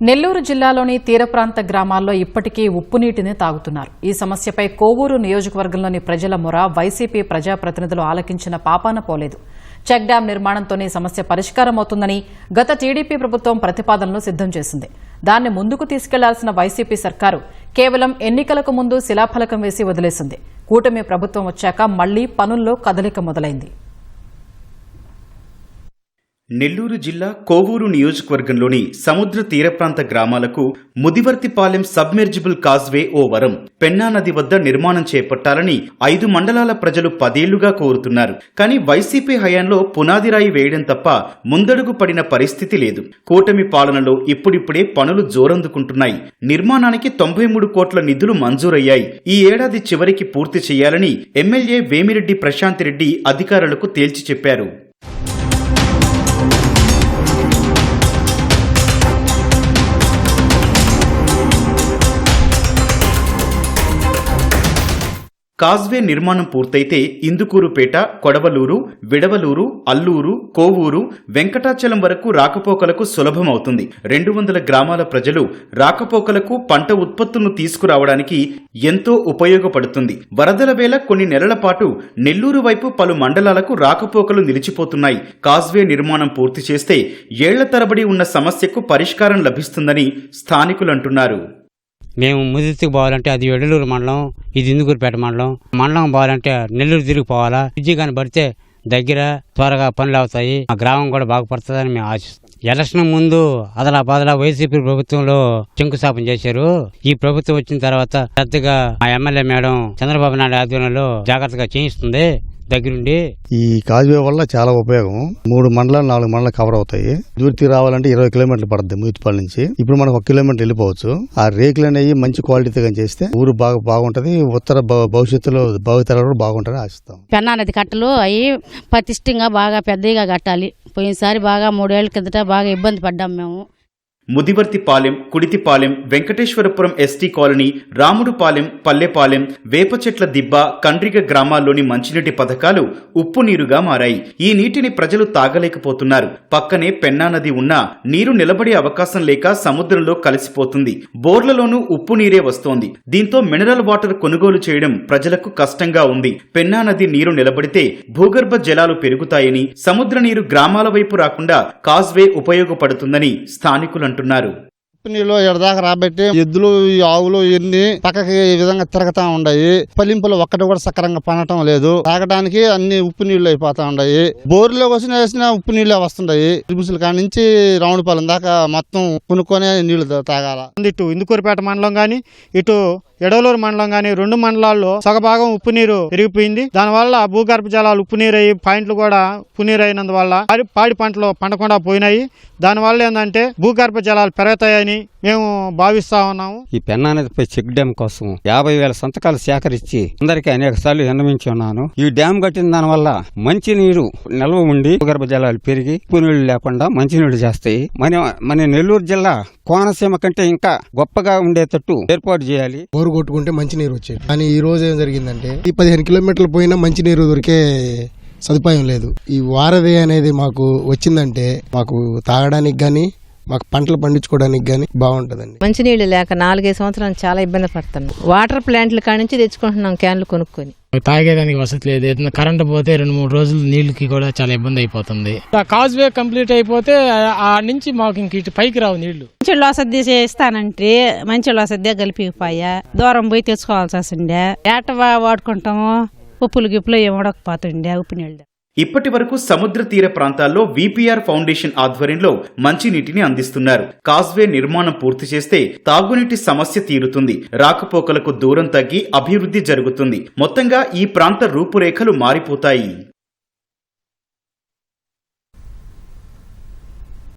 నెల్లూరు జిల్లాలోని తీర ప్రాంత గ్రామాల్లో ఇప్పటికీ ఉప్పు నీటిని తాగుతున్నారు. ఈ సమస్యపై కోవూరు నియోజకవర్గంలోని ప్రజల మొర వైసీపీ ప్రజాప్రతినిధులు ఆలకించిన పాపాన పోలేదు. చెక్ డ్యాం నిర్మాణంతోనే సమస్య పరిష్కారమవుతుందని గత టీడీపీ ప్రభుత్వం ప్రతిపాదనలు సిద్దం చేసింది. దాన్ని ముందుకు తీసుకెళ్ళాల్సిన వైసీపీ సర్కారు కేవలం ఎన్నికలకు ముందు శిలాఫలకం వేసి వదిలేసింది. కూటమి ప్రభుత్వం వచ్చాక మళ్ళీ పనుల్లో కదలిక మొదలైంది. నెల్లూరు జిల్లా కోవూరు నియోజకవర్గంలోని సముద్ర తీర ప్రాంత గ్రామాలకు ముదివర్తిపాలెం సబ్మెర్జిబుల్ కాజ్వే ఓ వరం పెన్నా నది వద్ద నిర్మాణం చేపట్టాలని ఐదు మండలాల ప్రజలు పదేళ్ళుగా కోరుతున్నారు. కానీ వైసీపీ హయాంలో పునాదిరాయి వేయడం తప్ప ముందడుగు పడిన పరిస్థితి లేదు. కూటమి పాలనలో ఇప్పుడిప్పుడే పనులు జోరందుకుంటున్నాయి. నిర్మాణానికి తొంభై మూడు కోట్ల నిధులు మంజూరయ్యాయి. ఈ ఏడాది చివరికి పూర్తి చేయాలని ఎమ్మెల్యే వేమిరెడ్డి ప్రశాంత్ రెడ్డి అధికారులకు తేల్చి చెప్పారు. కాజ్వే నిర్మాణం పూర్తయితే ఇందుకూరుపేట కొడవలూరు విడవలూరు అల్లూరు కోవూరు వెంకటాచలం వరకు రాకపోకలకు సులభమవుతుంది. రెండు వందల గ్రామాల ప్రజలు రాకపోకలకు పంట ఉత్పత్తులను తీసుకురావడానికి ఎంతో ఉపయోగపడుతుంది. వరదల వేళ కొన్ని నెలల పాటు నెల్లూరు వైపు పలు మండలాలకు రాకపోకలు నిలిచిపోతున్నాయి. కాజ్వే నిర్మాణం పూర్తి చేస్తే ఏళ్ళ తరబడి ఉన్న సమస్యకు పరిష్కారం లభిస్తుందని స్థానికులు అంటున్నారు మేము ముదిత్తుకు పోవాలంటే అది ఎడలూరు మండలం ఇది ఇందుకూరుపేట మండలం. మండలం పోవాలంటే నెల్లూరు తిరిగి పోవాలా? విద్య కానీ పడితే దగ్గర త్వరగా పనులు అవుతాయి. మా గ్రామం కూడా బాగుపడుతుందని మేము ఆశిస్తాం ఎలక్షన్ ముందు అదలా బదలా వైసీపీ ప్రభుత్వంలో శంకుస్థాపన చేశారు. ఈ ప్రభుత్వం వచ్చిన తర్వాత పెద్దగా మా ఎమ్మెల్యే మేడం చంద్రబాబు నాయుడు ఆధ్వర్యంలో జాగ్రత్తగా చేయిస్తుంది. దగ్గరుండి? ఈ కాజ్వే వల్ల చాలా ఉపయోగం మూడు మండలాలు నాలుగు మండలాలు కవర్ అవుతాయి. దూర్తి రావాలంటే ఇరవై కిలోమీటర్లు పడుతుంది మూతిపల్లి నుంచి. ఇప్పుడు మనకు ఒక కిలోమీటర్ వెళ్ళిపోవచ్చు. ఆ రేకులు అనేవి మంచి క్వాలిటీతో చేస్తే ఊరు బాగా బాగుంటది. ఉత్తర భవిష్యత్తులో భావితరాలు కూడా బాగుంటారని ఆశిస్తాం. పెన్నా నది కట్టలు అవి పటిష్టంగా బాగా పెద్దగా కట్టాలి. పోయినసారి బాగా మూడేళ్ళ కిందట బాగా ఇబ్బంది పడ్డాం మేము. ముదివర్తిపాలెం కుడితిపాలెం వెంకటేశ్వరపురం ఎస్టీ కాలనీ రాముడుపాలెం పల్లెపాలెం వేపచెట్ల దిబ్బ కండ్రిగ గ్రామాల్లోని మంచినీటి పథకాలు ఉప్పు నీరుగా మారాయి. ఈ నీటిని ప్రజలు తాగలేకపోతున్నారు. పక్కనే పెన్నా నది ఉన్నా నీరు నిలబడే అవకాశం లేక సముద్రంలో కలిసిపోతుంది. బోర్లలోనూ ఉప్పు నీరే వస్తోంది. దీంతో మినరల్ వాటర్ కొనుగోలు చేయడం ప్రజలకు కష్టంగా ఉంది. పెన్నా నది నీరు నిలబడితే భూగర్భ జలాలు పెరుగుతాయని సముద్ర నీరు గ్రామాల వైపు రాకుండా కాజ్వే ఉపయోగపడుతుందని స్థానికులు అంటున్నారు. నీళ్ళు ఎడదాకా రాబట్టి ఎద్దులు ఈ ఆవులు ఇన్ని పక్కకి ఈ విధంగా తిరగతా ఉన్నాయి పలింపులు ఒక్కటి కూడా సక్రంగా పనటం లేదు. తాగడానికి అన్ని ఉప్పు నీళ్ళు అయిపోతా ఉన్నాయి బోర్లో వచ్చిన వేసిన ఉప్పు నీళ్ళే వస్తుంటాయి ముసులు కాడి నుంచి రౌండ్పాలెం దాకా మొత్తం కొనుక్కొనే నీళ్ళు తాగాల. ఇటు ఇందుకూరుపేట మండలం గాని ఇటు ఎడవలూరు మండలం గాని రెండు మండలాల్లో సగభాగం ఉప్పు నీరు పెరిగిపోయింది. దానివల్ల భూగర్భ జలాలు ఉప్పు నీరు అయ్యి పాయింట్లు కూడా ఉప్పు నీరు అయినందువల్ల పాడి- పాడి పంటలు పండకుండా పోయినాయి. దానివల్ల ఏంటంటే భూగర్భ జలాలు పెరుగుతాయని మేము భావిస్తా ఉన్నాము. ఈ పెన్నా నదిపై చెక్ డ్యామ్ కోసం యాభై వేల సంతకాలు సేకరించి అందరికీ అనేక సార్లు విన్నవించి ఉన్నాను. ఈ డ్యామ్ కట్టిన దాని వల్ల మంచి నీరు నిల్వ ఉండి భూగర్భ జలాలు పెరిగి ఉప్పు నీళ్ళు లేకుండా మంచి నీళ్ళు చేస్తాయి. మన మన నెల్లూరు జిల్లా కోనసీమ కంటే ఇంకా గొప్పగా ఉండేటట్టు ఏర్పాటు చేయాలి. బోరు కొట్టుకుంటే మంచినీరు వచ్చేది. కానీ ఈ రోజు ఏం జరిగిందంటే ఈ పదిహేను కిలోమీటర్లు పోయినా మంచినీరు దొరికే సదుపాయం లేదు. ఈ వారధి అనేది మాకు వచ్చిందంటే మాకు తాగడానికి కానీ మాకు పంటలు పండించుకోవడానికి కానీ బాగుంటుందండి. మంచినీళ్ళు లేక నాలుగైదు సంవత్సరాలు చాలా ఇబ్బంది పడుతున్నాం. వాటర్ ప్లాంట్ల కాడ నుంచి తెచ్చుకుంటున్నాం క్యాన్లు కొనుక్కొని. తాగేదానికి వసతి లేదు. ఏదైనా కరెంట్ పోతే రెండు మూడు రోజులు నీళ్ళకి కూడా చాలా ఇబ్బంది అయిపోతుంది. ఆ కాజ్వే కంప్లీట్ అయిపోతే ఆ- నుంచి మాకు ఇంక ఇటు పైకి రావు నీళ్ళు మంచి వసతి ఇస్తానంటే మంచి వసతి కలిపిపోయా. దూరం పోయి తెచ్చుకోవాల్సి వస్తుండే. ఏట వాడుకుంటాము. ఉప్పులు గిప్పులు ఏం ఉడకపోతుండే ఉప్పు నీళ్ళు. ఇప్పటి వరకు సముద్ర తీర ప్రాంతాల్లో విపిఆర్ ఫౌండేషన్ ఆధ్వర్యంలో మంచినీటిని అందిస్తున్నారు. కాజ్వే నిర్మాణం పూర్తి చేస్తే తాగునీటి సమస్య తీరుతుంది. రాకపోకలకు దూరం తగ్గి అభివృద్ధి జరుగుతుంది. మొత్తంగా ఈ ప్రాంత రూపురేఖలు మారిపోతాయి.